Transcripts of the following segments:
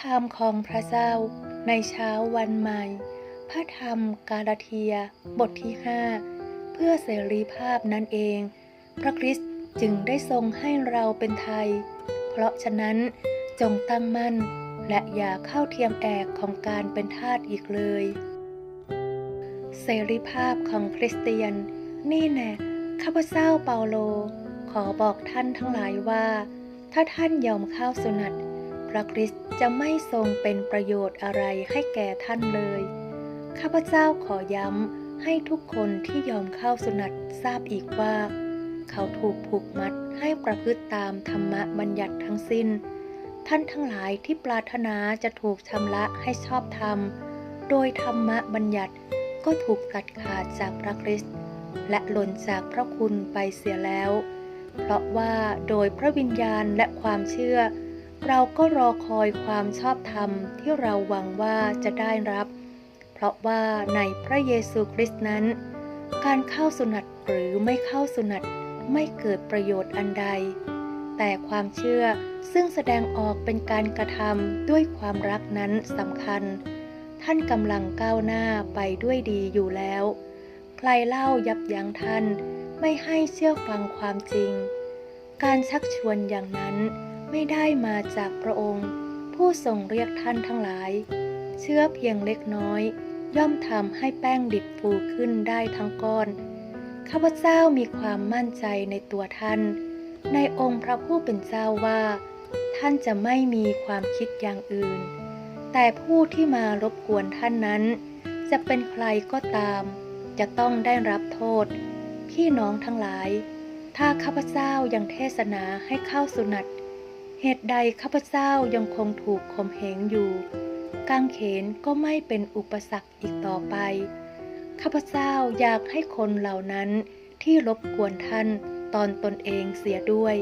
คำของพระเจ้าในเช้าวันใหม่ พระธรรมกาลาเทียบทที่5เพื่อเสรีภาพนั่นเอง พระคริสต์จึงได้ทรงให้เราเป็นไทย เพราะฉะนั้นจงตั้งมั่น และอย่าเข้าเทียมแอกของการเป็นทาสอีกเลย เสรีภาพของคริสเตียน นี่แน่ข้าพเจ้าเปาโล ขอบอกท่านทั้งหลายว่า ถ้าท่านยอมเข้าสุนัต พระคริสต์จะไม่ทรงเป็นประโยชน์อะไรให้แก่ท่านเลย ข้าพเจ้าขอย้ำให้ทุกคนที่ยอมเข้าสุนัตทราบอีกว่า เขาถูกผูกมัดให้ประพฤติตามธรรมบัญญัติทั้งสิ้น ท่านทั้งหลายที่ปรารถนาจะถูกชำระให้ชอบธรรม โดยธรรมบัญญัติก็ถูกตัดขาดจากพระคริสต์และหล่นจากพระคุณไปเสียแล้ว เพราะว่าโดยพระวิญญาณและความเชื่อ เราก็รอคอยความชอบธรรมที่เราหวังว่าจะได้รับ เพราะว่าในพระเยซูคริสต์นั้น การเข้าสุนัตหรือไม่เข้าสุนัตไม่เกิดประโยชน์อันใด แต่ความเชื่อซึ่งแสดงออกเป็นการกระทำด้วยความรักนั้นสำคัญ ท่านกำลังก้าวหน้าไปด้วยดีอยู่แล้ว ใครเล่ายับยั้งท่านไม่ให้เชื่อฟังความจริง การชักชวนอย่างนั้น ไม่ได้มาจากพระองค์ ผู้ทรงเรียกท่านทั้งหลาย เชื่อเพียงเล็กน้อย ย่อมทำให้แป้งดิบฟูขึ้นได้ทั้งก้อน ข้าพเจ้ามีความมั่นใจในตัวท่าน ในองค์พระผู้เป็นเจ้าว่า ท่านจะไม่มีความคิดอย่างอื่น แต่ผู้ที่มารบกวนท่านนั้น จะเป็นใครก็ตาม จะต้องได้รับโทษ พี่น้องทั้งหลาย ถ้าข้าพเจ้ายังเทศนาให้เข้าสุนัต เหตุใดข้าพเจ้ายังคงถูกข่มเหงอยู่กางเขนก็ไม่เป็นอุปสรรคอีกต่อไป ข้าพเจ้าอยากให้คนเหล่านั้นที่รบกวนท่านตอนตนเองเสียด้วย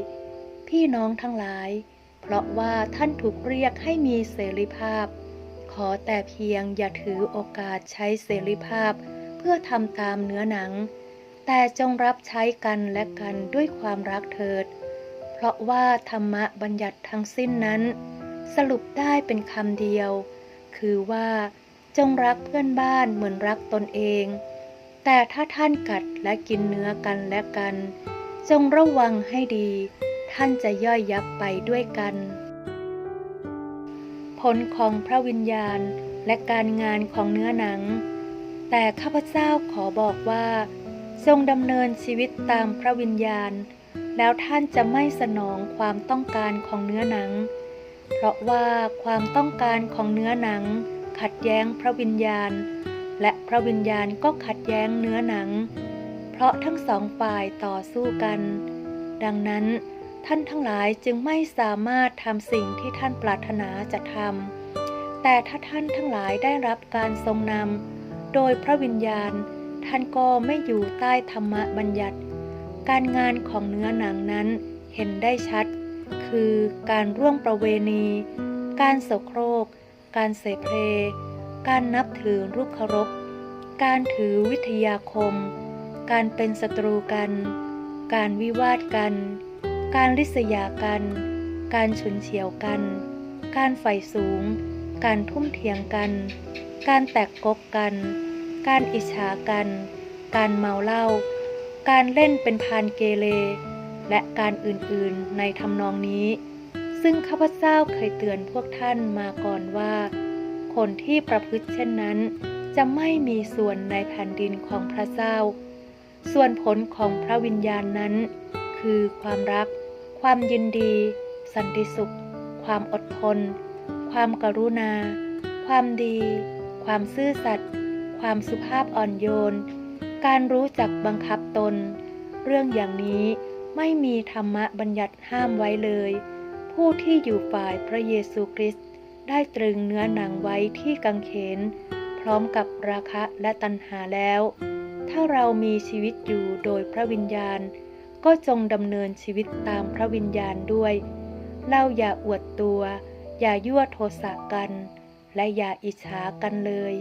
พี่น้องทั้งหลาย เพราะว่าท่านถูกเรียกให้มีเสรีภาพ ขอแต่เพียงอย่าถือโอกาสใช้เสรีภาพ เพื่อทำตามเนื้อหนัง แต่จงรับใช้กันและกันด้วยความรักเถิด เพราะว่าธรรมะบัญญัติทั้งสิ้นนั้น สรุปได้เป็นคำเดียว คือว่าจงรักเพื่อนบ้านเหมือนรักตนเอง แต่ถ้าท่านกัดและกินเนื้อกันและกัน จงระวังให้ดี ท่านจะย่อยยับไปด้วยกัน ผลของพระวิญญาณและการงานของเนื้อหนัง แต่ข้าพเจ้าขอบอกว่า ทรงดำเนินชีวิตตามพระวิญญาณ แล้วท่านจะไม่สนองความต้องการของเนื้อหนัง เพราะว่าความต้องการของเนื้อหนัง ขัดแย้งพระวิญญาณ และพระวิญญาณก็ขัดแย้งเนื้อหนัง เพราะทั้งสองฝ่ายต่อสู้กัน ดังนั้นท่านทั้งหลายจึงไม่สามารถทำสิ่งที่ท่านปรารถนาจะทำ แต่ถ้าท่านทั้งหลายได้รับการทรงนำโดยพระวิญญาณ ท่านก็ไม่อยู่ใต้ธรรมบัญญัติ การงานของเนื้อหนังนั้นเห็นได้ชัด คือการร่วมประเวณี การโสโครก การเสเพลการนับถือรูปเคารพ การถือวิทยาคม การเป็นศัตรูกัน การวิวาทกัน การริษยากัน การฉุนเฉียวกัน การใฝ่สูง การทุ่มเถียงกัน การแตกกกกัน การอิจฉากัน การเมาเหล้า การเล่นเป็นพานเกเรและการอื่นๆในทำนองนี้ ซึ่งข้าพเจ้าเคยเตือนพวกท่านมาก่อนว่า คนที่ประพฤติเช่นนั้น จะไม่มีส่วนในแผ่นดินของพระเจ้า ส่วนผลของพระวิญญาณนั้น คือความรัก ความยินดี สันติสุข ความอดทน ความกรุณา ความดี ความซื่อสัตย์ ความสุภาพอ่อนโยน การรู้จักบังคับตน เรื่องอย่างนี้ไม่มีธรรมะบัญญัติห้ามไว้เลย ผู้ที่อยู่ฝ่ายพระเยซูคริสต์ได้ตรึงเนื้อหนังไว้ที่กังเขน พร้อมกับราคะและตัณหาแล้ว ถ้าเรามีชีวิตอยู่โดยพระวิญญาณ ก็จงดำเนินชีวิตตามพระวิญญาณด้วยเราอย่าอวดตัว อย่ายั่วโทสะกัน และอย่าอิจฉากันเลย